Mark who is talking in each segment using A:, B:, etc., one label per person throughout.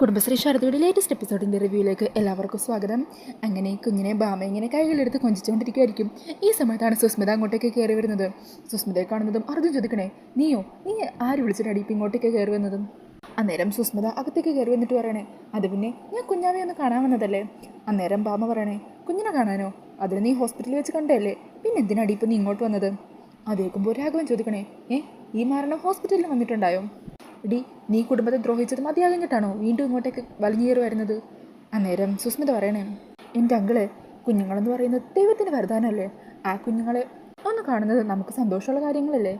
A: Kudumbashree ശാരദയുടെ latest എപ്പിസോഡിന്റെ റിവ്യൂയിലേക്ക് എല്ലാവർക്കും സ്വാഗതം. അങ്ങനെ കുഞ്ഞിനെ ബാമ ഇങ്ങനെ കൈകളിലെടുത്ത് കൊഞ്ചിച്ചുകൊണ്ടിരിക്കുമായിരിക്കും ഈ സമയത്താണ് സുസ്മിത അങ്ങോട്ടേക്ക് കയറി വരുന്നത്. സുസ്മിതയെ കാണുന്നതും അർജുൻ ചോദിക്കണേ നീയോ? നീ ആര് വിളിച്ചിട്ടാടി ഇപ്പം ഇങ്ങോട്ടേക്ക് കയറി വന്നതും? അന്നേരം സുസ്മിത അകത്തേക്ക് കയറി വന്നിട്ട് പറയണേ അത് പിന്നെ ഞാൻ കുഞ്ഞാവെ ഒന്ന് കാണാൻ വന്നതല്ലേ? അന്നേരം ബാമ പറയണേ കുഞ്ഞിനെ കാണാനോ? അതിന് നീ ഹോസ്പിറ്റലിൽ വെച്ച് കണ്ടല്ലേ പിന്നെ എന്തിനാടി ഇപ്പം നീ ഇങ്ങോട്ട് വന്നത്? അതേക്കുമ്പോൾ രാഘവൻ ചോദിക്കണേ ഏ ഈ മരണം ഹോസ്പിറ്റലിൽ വന്നിട്ടുണ്ടായോ? ഡി നീ കുടുംബത്തെ ദ്രോഹിച്ചത് മതിയാകഞ്ഞിട്ടാണോ വീണ്ടും ഇങ്ങോട്ടേക്ക് വലിഞ്ഞേറി വരുന്നത്? അന്നേരം സുസ്മിത പറയണേ എന്റെ അങ്കിൾ കുഞ്ഞുങ്ങളെന്ന് പറയുന്നത് ദൈവത്തിന്റെ വരദാനമല്ലേ? ആ കുഞ്ഞുങ്ങളെ ഒന്ന് കാണുന്നത് നമുക്ക് സന്തോഷമുള്ള കാര്യങ്ങളല്ലേ?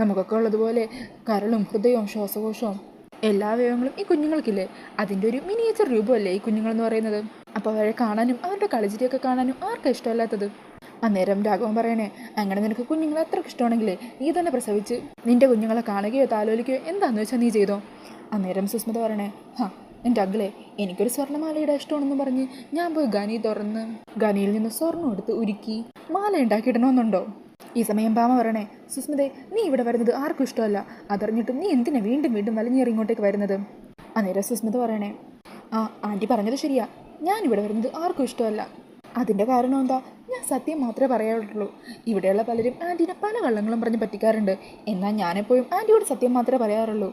A: നമുക്കൊക്കെ ഉള്ളതുപോലെ കരളും ഹൃദയവും ശ്വാസകോശവും എല്ലാ അവയവങ്ങളും ഈ കുഞ്ഞുങ്ങൾക്കില്ലേ? അതിന്റെ ഒരു മിനിയേച്ചർ രൂപമല്ലേ ഈ കുഞ്ഞുങ്ങളെന്ന് പറയുന്നത്? അപ്പോൾ അവരെ കാണാനും അവരുടെ കളിച്ചിരിയൊക്കെ കാണാനും ആർക്കും ഇഷ്ടമല്ലാത്തത്? അന്നേരം രാഘവൻ പറയണേ അങ്ങനെ നിനക്ക് കുഞ്ഞുങ്ങളെ അത്രയ്ക്ക് ഇഷ്ടമാണെങ്കിൽ നീ തന്നെ പ്രസവിച്ച് നിന്റെ കുഞ്ഞുങ്ങളെ കാണുകയോ താലോലിക്കുകയോ എന്താണെന്ന് വെച്ചാൽ നീ ചെയ്തോ? അന്നേരം സുസ്മിത പറയണേ ഹാ എന്റെ അഗ്ലെ എനിക്കൊരു സ്വർണമാലയുടെ ഇഷ്ടമാണെന്ന് പറഞ്ഞ് ഞാൻ പോയി ഗനി തുറന്ന് ഗനിയിൽ നിന്ന് സ്വർണം എടുത്ത് ഉരുക്കി മാല ഉണ്ടാക്കിയിടണമെന്നുണ്ടോ? ഈ സമയം ബാമ പറയണേ സുസ്മിതേ നീ ഇവിടെ വരുന്നത് ആർക്കും ഇഷ്ടമല്ല. അതറിഞ്ഞിട്ടും നീ എന്തിനാ വീണ്ടും വീണ്ടും വലിഞ്ഞേറി ഇങ്ങോട്ടേക്ക് വരുന്നത്? അന്നേരം സുസ്മിത പറയണേ ആ ആന്റി പറഞ്ഞത് ശരിയാ. ഞാൻ ഇവിടെ വരുന്നത് ആർക്കും ഇഷ്ടമല്ല. അതിന്റെ കാരണം എന്താ? ഞാൻ സത്യം മാത്രമേ പറയാറുള്ളൂ. ഇവിടെയുള്ള പലരും ആന്റീനെ പല കള്ളങ്ങളും പറഞ്ഞ് പറ്റിക്കാറുണ്ട്. എന്നാൽ ഞാനെപ്പോഴും ആന്റിയോട് സത്യം മാത്രമേ പറയാറുള്ളൂ.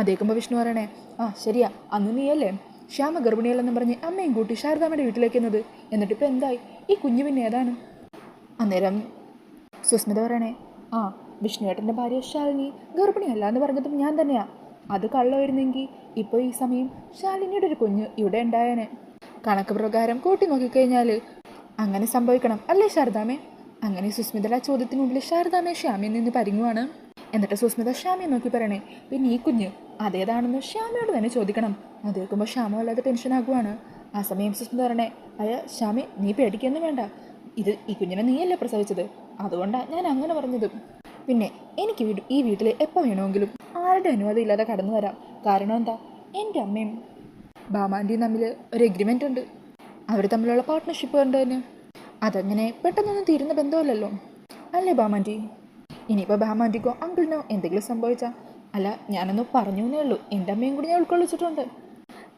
A: അതേക്കുമ്പോൾ വിഷ്ണു പറയണേ ആ ശരിയാ അന്ന് നീയല്ലേ? ശ്യാമ ഗർഭിണികളെന്നും പറഞ്ഞ് അമ്മയും കൂട്ടി ശാരദാമ്മയുടെ വീട്ടിലേക്ക് എന്നത് എന്നിട്ടിപ്പോൾ എന്തായി? ഈ കുഞ്ഞു പിന്നെ ഏതാണ്? അന്നേരം സുസ്മിത പറയണേ ആ വിഷ്ണുവേട്ടന്റെ ഭാര്യ ശാലിനി ഗർഭിണിയല്ല എന്ന് പറഞ്ഞതും ഞാൻ തന്നെയാണ് അത് കള്ളമായിരുന്നെങ്കിൽ ഇപ്പോൾ ഈ സമയം ശാലിനിയുടെ ഒരു കുഞ്ഞ് ഇവിടെ ഉണ്ടായേനെ. കണക്ക് പ്രകാരം കൂട്ടി നോക്കിക്കഴിഞ്ഞാൽ അങ്ങനെ സംഭവിക്കണം. അല്ലേ ശാരദാമേ? അങ്ങനെ സുസ്മിതയുടെ ചോദ്യത്തിന് മുമ്പിൽ ശാരദാമേ ശ്യാമിയിൽ നിന്ന് പരിങ്ങുവാണ്. എന്നിട്ട് സുസ്മിത ശ്യാമിയെ നോക്കി പറയണേ പിന്നെ ഈ കുഞ്ഞ് അതേതാണെന്ന് ശ്യാമയോട് തന്നെ ചോദിക്കണം. അത് കേൾക്കുമ്പോൾ ശ്യാമ വല്ലാതെ ടെൻഷനാകുവാണ് ആ സമയം സുസ്മിത പറയണേ അയ ശ്യാമി നീ പേടിക്കൊന്നും വേണ്ട. ഇത് ഈ കുഞ്ഞിനെ നീയല്ലേ പ്രസവിച്ചത്? അതുകൊണ്ടാണ് ഞാൻ അങ്ങനെ പറഞ്ഞത്. പിന്നെ എനിക്ക് വീട് ഈ വീട്ടിൽ എപ്പോൾ വേണമെങ്കിലും ആരുടെ അനുവാദം ഇല്ലാതെ കടന്നു വരാം. കാരണം എന്താ? എന്റെ അമ്മയും ബാമാന്റെയും തമ്മിൽ ഒരു എഗ്രിമെന്റ് ഉണ്ട്. അവർ തമ്മിലുള്ള പാർട്ട്ണർഷിപ്പ് കണ്ടതിന് അതങ്ങനെ പെട്ടെന്നൊന്നും തീരുന്ന ബന്ധമല്ലല്ലോ. അല്ലേ ബാമാന്റി ഇനിയിപ്പോൾ ബാമാന്റിക്കോ അങ്കിളിനോ എന്തെങ്കിലും സംഭവിച്ചാൽ അല്ല ഞാനൊന്ന് പറഞ്ഞു എന്നേ ഉള്ളൂ. എന്റെ അമ്മയും കൂടി ഞാൻ ഉൾക്കൊള്ളിച്ചിട്ടുണ്ട്.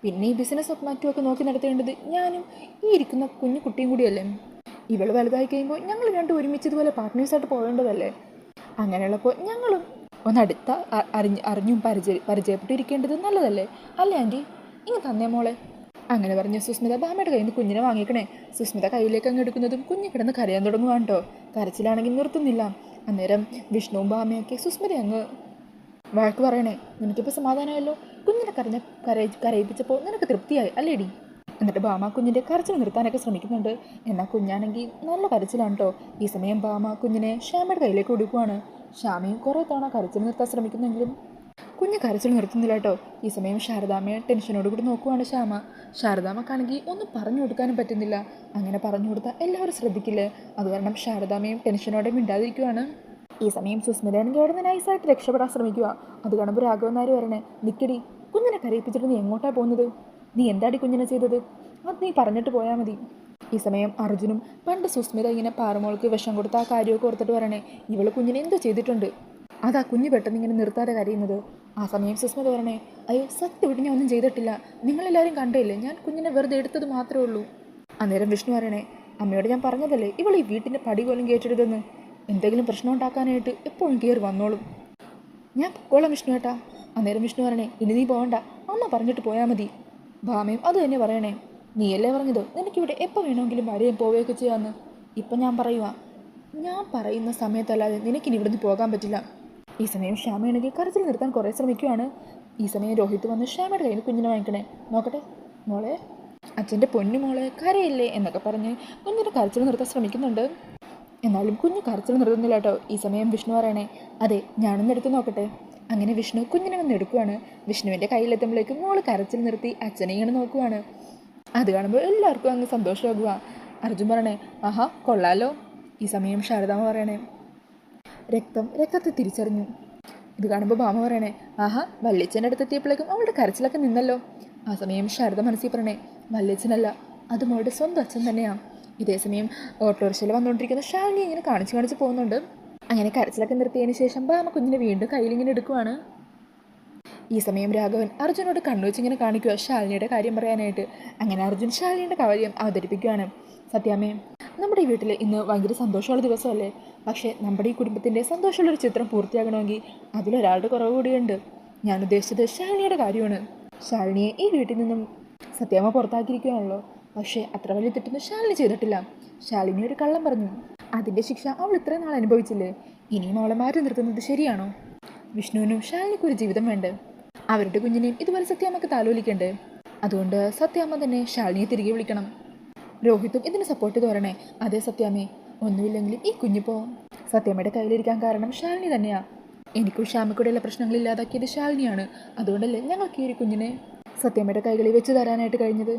A: പിന്നെ ഈ ബിസിനസ് മറ്റുമൊക്കെ നോക്കി നടത്തേണ്ടത് ഞാനും ഈ ഇരിക്കുന്ന കുഞ്ഞു കുട്ടിയും കൂടിയല്ലേ? ഇവൾ വലുതായി കഴിയുമ്പോൾ ഞങ്ങൾ രണ്ടും ഒരുമിച്ച് ഇതുപോലെ പാർട്ട്നേഴ്സായിട്ട് പോകേണ്ടതല്ലേ? അങ്ങനെയുള്ളപ്പോൾ ഞങ്ങളും ഒന്നടുത്ത അടുത്ത അറിഞ്ഞ് അറിഞ്ഞും പരിചയ പരിചയപ്പെട്ടിരിക്കേണ്ടത് നല്ലതല്ലേ? അല്ലേ ആന്റി ഇങ്ങ് തന്നേ മോളെ. അങ്ങനെ പറഞ്ഞ സുസ്മിത ബാമയുടെ കയ്യിൽ നിന്ന് കുഞ്ഞിനെ വാങ്ങിക്കണേ. സുസ്മിത കയ്യിലേക്ക് അങ്ങ് എടുക്കുന്നതും കുഞ്ഞ് കിടന്ന് കരയാൻ തുടങ്ങുവാണ് കേട്ടോ കരച്ചിലാണെങ്കിൽ നിർത്തുന്നില്ല. അന്നേരം വിഷ്ണുവും ബാമയൊക്കെ സുസ്മിത അങ്ങ് വഴക്ക് പറയണേ. നിനക്കിപ്പോൾ സമാധാനമല്ലോ കുഞ്ഞിനെ കരഞ്ഞ കരയി കരയിപ്പിച്ചപ്പോൾ നിനക്ക് തൃപ്തിയായി അല്ലേടി? എന്നിട്ട് ബാമ കുഞ്ഞിന്റെ കരച്ചിൽ നിർത്താനൊക്കെ ശ്രമിക്കുന്നുണ്ട്. എന്നാൽ കുഞ്ഞാണെങ്കിൽ നല്ല കരച്ചിലാണ് കേട്ടോ ഈ സമയം ബാമ കുഞ്ഞിനെ ശ്യാമയുടെ കയ്യിലേക്ക് കൊടുക്കുവാണ് ശ്യാമയും കുറേ തവണ കരച്ചിൽ നിർത്താൻ ശ്രമിക്കുന്നെങ്കിലും കുഞ്ഞ് കരച്ചിൽ നിർത്തുന്നില്ല കേട്ടോ. ഈ സമയം ശാരദാമ്മയെ ടെൻഷനോട് കൂടി നോക്കുവാണ് ശ്യാമ. ശാരദാമ്മക്കാണെങ്കിൽ ഒന്നും പറഞ്ഞു കൊടുക്കാനും പറ്റുന്നില്ല. അങ്ങനെ പറഞ്ഞു കൊടുത്താൽ എല്ലാവരും ശ്രദ്ധിക്കില്ലേ? അത് കാരണം ശാരദാമ്മയും ടെൻഷനോടെ മിണ്ടാതിരിക്കുവാണ്. ഈ സമയം സുസ്മിതയാണെങ്കിൽ അവിടെ നിന്ന് നൈസായിട്ട് രക്ഷപ്പെടാൻ ശ്രമിക്കുക. അത് കാണുമ്പോൾ രാഘവൻ നായർ വരണേ നിക്കടി കുഞ്ഞിനെ കരയിപ്പിച്ചിട്ട് നീ എങ്ങോട്ടാ പോകുന്നത്? നീ എന്താടി കുഞ്ഞിനെ ചെയ്തത്? അത് നീ പറഞ്ഞിട്ട് പോയാൽ മതി. ഈ സമയം അർജുനും പണ്ട് സുസ്മിത ഇങ്ങനെ പാറമോൾക്ക് വിഷം കൊടുത്ത ആ കാര്യമൊക്കെ ഓർത്തിട്ട് പറയണേ ഇവൾ കുഞ്ഞിനെ എന്തോ ചെയ്തിട്ടുണ്ട്? അതാ കുഞ്ഞ് പെട്ടെന്ന് ഇങ്ങനെ നിർത്താതെ കരയുന്നത്. ആ സമയം സുസ്മിത പറഞ്ഞേ അയ്യോ സത്യം ഞാൻ ഒന്നും ചെയ്തിട്ടില്ല. നിങ്ങളെല്ലാവരും കണ്ടില്ലേ ഞാൻ കുഞ്ഞിനെ വെറുതെ എടുത്തത് മാത്രമേ ഉള്ളൂ. അന്നേരം വിഷ്ണു പറയണേ അമ്മയോട് ഞാൻ പറഞ്ഞതല്ലേ ഇവൾ ഈ വീട്ടിന്റെ പടി പോലും കയറ്റരുതെന്ന്. എന്തെങ്കിലും പ്രശ്നം ഉണ്ടാക്കാനായിട്ട് എപ്പോഴും കയറി വന്നോളും. ഞാൻ പൊക്കോളാം വിഷ്ണു ഏട്ടാ. അന്നേരം വിഷ്ണു പറയണേ ഇനി നീ പോകണ്ട അമ്മ പറഞ്ഞിട്ട് പോയാൽ മതി. ഭാമയും അത് തന്നെ പറയണേ നീയല്ലേ പറഞ്ഞത്? നിനക്കിവിടെ എപ്പോൾ വേണമെങ്കിലും വരെയും പോവുകയൊക്കെ ചെയ്യാമെന്ന് ഇപ്പം ഞാൻ പറയുക ഞാൻ പറയുന്ന സമയത്തല്ലാതെ നിനക്കിനി ഇവിടുന്ന് പോകാൻ പറ്റില്ല. ഈ സമയം ശ്യാമയാണെങ്കിൽ കരച്ചിൽ നിർത്താൻ കുറേ ശ്രമിക്കുകയാണ് ഈ സമയം രോഹിത് വന്ന് ശ്യാമയുടെ കയ്യിൽ കുഞ്ഞിനെ വാങ്ങിക്കണേ. നോക്കട്ടെ മോളെ അച്ഛന്റെ പൊന്നു മോളെ കരയില്ലേ എന്നൊക്കെ പറഞ്ഞ് കുഞ്ഞിനെ കരച്ചിൽ നിർത്താൻ ശ്രമിക്കുന്നുണ്ട്. എന്നാലും കുഞ്ഞ് കരച്ചിൽ നിർത്തുന്നില്ല കേട്ടോ. ഈ സമയം വിഷ്ണു പറയണേ അതെ ഞാനൊന്ന് എടുത്ത് നോക്കട്ടെ. അങ്ങനെ വിഷ്ണു കുഞ്ഞിനെ വന്ന് എടുക്കുവാണ്. വിഷ്ണുവിന്റെ കയ്യിലെത്തുമ്പോഴേക്കും മോൾ കരച്ചിൽ നിർത്തി അച്ഛനെ ഇങ്ങനെ നോക്കുവാണ്. അത് കാണുമ്പോൾ എല്ലാവർക്കും അങ്ങ് സന്തോഷമാകുക അർജുൻ പറയണേ ആഹാ കൊള്ളാലോ. ഈ സമയം ശാരദാമ്മ പറയണേ രക്തം രക്തത്തെ തിരിച്ചറിഞ്ഞു. ഇത് കാണുമ്പോൾ ഭാമ പറയണേ ആഹാ വല്യച്ഛന്റെ അടുത്തെത്തിയപ്പോഴേക്കും അവളുടെ കരച്ചിലൊക്കെ നിന്നല്ലോ. ആ സമയം ശാരദ മനസ്സിൽ പറയണേ വല്യച്ഛനല്ല അത് മോളുടെ സ്വന്തം അച്ഛൻ തന്നെയാണ് ഇതേ സമയം ഓട്ടോറിക്ഷയിൽ വന്നുകൊണ്ടിരിക്കുന്ന ഷാലിനി ഇങ്ങനെ കാണിച്ച് കാണിച്ച് പോകുന്നുണ്ട്. അങ്ങനെ കരച്ചിലൊക്കെ നിർത്തിയതിന് ശേഷം ഭാമ കുഞ്ഞിനെ വീണ്ടും കയ്യിലിങ്ങനെ എടുക്കുവാണ്. ഈ സമയം രാഘവൻ അർജുനോട് കണ്ണുവെച്ചിങ്ങനെ കാണിക്കുക ശാലിനിയുടെ കാര്യം പറയാനായിട്ട്. അങ്ങനെ അർജുൻ ശാലിനിയുടെ കാര്യം അവതരിപ്പിക്കുകയാണ് സത്യാമ്മേ നമ്മുടെ വീട്ടിൽ ഇന്ന് ഭയങ്കര സന്തോഷമുള്ള ദിവസമല്ലേ? പക്ഷേ നമ്മുടെ ഈ കുടുംബത്തിന്റെ സന്തോഷമുള്ളൊരു ചിത്രം പൂർത്തിയാകണമെങ്കിൽ അതിലൊരാളുടെ കുറവ് കൂടിയുണ്ട്. ഞാൻ ഉദ്ദേശിച്ചത് ശാലിനിയുടെ കാര്യമാണ്. ശാലിനിയെ ഈ വീട്ടിൽ നിന്നും സത്യാമ്മ പുറത്താക്കിയിരിക്കുകയാണല്ലോ. പക്ഷേ അത്ര വലിയ തെറ്റൊന്നും ശാലിനി ചെയ്തിട്ടില്ല. ശാലിനി ഒരു കള്ളം പറഞ്ഞു. അതിന്റെ ശിക്ഷ അവൾ ഇത്രയും നാൾ അനുഭവിച്ചില്ലേ? ഇനിയും അവളെ മാറ്റി നിർത്തുന്നത് ശരിയാണോ? വിഷ്ണുവിനും ശാലിനിക്കും ഒരു ജീവിതം വേണ്ടേ? അവരുടെ കുഞ്ഞിനെയും ഇതുപോലെ സത്യാമ്മക്ക് താലോലിക്കണ്ടേ? അതുകൊണ്ട് സത്യാമ്മ തന്നെ ശാലിനിയെ തിരികെ വിളിക്കണം. രോഹിത്തും ഇതിന് സപ്പോർട്ട് തോരണേ. അതെ സത്യാമ്മേ ഒന്നുമില്ലെങ്കിലും ഈ കുഞ്ഞിപ്പോ സത്യാമ്മയുടെ കയ്യിലിരിക്കാൻ കാരണം ശാലിനി തന്നെയാ. എനിക്കും ഷാമിക്കൂടെയുള്ള പ്രശ്നങ്ങൾ ഇല്ലാതാക്കിയത് ശാലിനിയാണ്. അതുകൊണ്ടല്ലേ ഞങ്ങൾക്ക് ഈ ഒരു കുഞ്ഞിനെ സത്യമ്മയുടെ കൈകളിൽ വെച്ച് തരാനായിട്ട് കഴിഞ്ഞത്?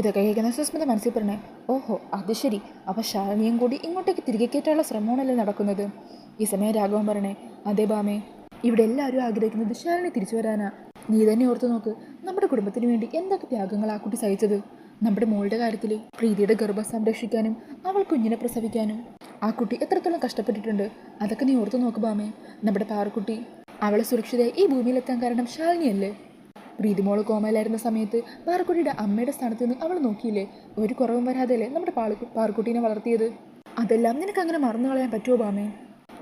A: ഇതൊക്കെ കേൾക്കുന്ന സുസ്മിത മനസ്സിൽ പറഞ്ഞേ ഓഹോ അത് ശരി. അപ്പോൾ ശാലിനിയും കൂടി ഇങ്ങോട്ടേക്ക് തിരികെ കയറ്റാനുള്ള ശ്രമമാണല്ലേ നടക്കുന്നത്? ഈ സമയം രാഘവൻ പറഞ്ഞേ അതേ ബാമേ ഇവിടെ എല്ലാവരും ആഗ്രഹിക്കുന്നത് ശാലിനി തിരിച്ചു വരാനാ. നീ തന്നെ ഓർത്തു നോക്ക് നമ്മുടെ കുടുംബത്തിന് വേണ്ടി എന്തൊക്കെ ത്യാഗങ്ങൾ ആ കുട്ടി സഹിച്ചത്? നമ്മുടെ മോളുടെ കാര്യത്തിൽ പ്രീതിയുടെ ഗർഭം സംരക്ഷിക്കാനും അവൾ കുഞ്ഞിനെ പ്രസവിക്കാനും. ആ കുട്ടി എത്രത്തോളം കഷ്ടപ്പെട്ടിട്ടുണ്ട്? അതൊക്കെ നീ ഓർത്തു നോക്ക് ബാമേ. നമ്മുടെ പാറക്കുട്ടി അവളെ സുരക്ഷിതയായി ഈ ഭൂമിയിലെത്താൻ കാരണം ശാലിനിയല്ലേ? പ്രീതിമോൾ കോമയിലായിരുന്ന സമയത്ത് പാറക്കുട്ടിയുടെ അമ്മയുടെ സ്ഥാനത്ത് നിന്ന് അവൾ നോക്കിയില്ലേ? ഒരു കുറവും വരാതെയല്ലേ നമ്മുടെ പാളു പാറക്കുട്ടീനെ വളർത്തിയത്? അതെല്ലാം നിനക്ക് അങ്ങനെ മറന്നു കളയാൻ പറ്റുമോ ബാമേ?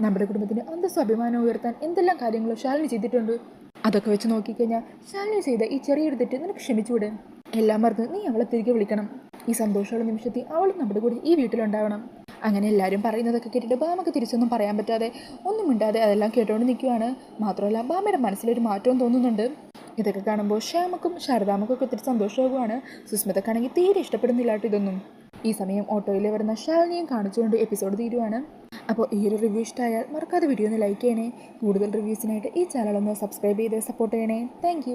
A: നമ്മുടെ കുടുംബത്തിന് അന്തസ്സും അഭിമാനം ഉയർത്താൻ എന്തെല്ലാം കാര്യങ്ങളോ ശാലിനി ചെയ്തിട്ടുണ്ട്? അതൊക്കെ വെച്ച് നോക്കിക്കഴിഞ്ഞാൽ ശാലിനി ചെയ്ത ഈ ചെറിയൊരു തെറ്റ് നിനക്ക് ക്ഷമിച്ചുകൂടെ എല്ലാം മറന്ന് നീ അവളെ തിരികെ വിളിക്കണം. ഈ സന്തോഷമുള്ള നിമിഷത്തിൽ അവളും നമ്മുടെ കൂടെ ഈ വീട്ടിലുണ്ടാവണം. അങ്ങനെ എല്ലാവരും പറയുന്നതൊക്കെ കേട്ടിട്ട് ബാമക്ക് തിരിച്ചൊന്നും പറയാൻ പറ്റാതെ ഒന്നും മിണ്ടാതെ അതെല്ലാം കേട്ടുകൊണ്ട് നിൽക്കുകയാണ് മാത്രമല്ല ബാമയുടെ മനസ്സിലൊരു മാറ്റവും തോന്നുന്നുണ്ട്. ഇതൊക്കെ കാണുമ്പോൾ ശ്യാമക്കും ശാരദാമക്കും ഒക്കെ ഒത്തിരി സന്തോഷമാകുവാണ്. സുസ്മിതക്കാണെങ്കിൽ തീരെ ഇഷ്ടപ്പെടുന്നില്ല കേട്ടോ ഇതൊന്നും. ഈ സമയം ഓട്ടോയിൽ വരുന്ന ശാലിനിയും കാണിച്ചുകൊണ്ട് എപ്പിസോഡ് തീരുവാണ്. അപ്പോൾ ഈ ഒരു റിവ്യൂ ഇഷ്ടമായാൽ മറക്കാതെ വീഡിയോ ഒന്ന് ലൈക്ക് ചെയ്യണേ. കൂടുതൽ റിവ്യൂസിനായിട്ട് ഈ ചാനൽ ഒന്ന് സബ്സ്ക്രൈബ് ചെയ്ത് സപ്പോർട്ട് ചെയ്യണേ. താങ്ക്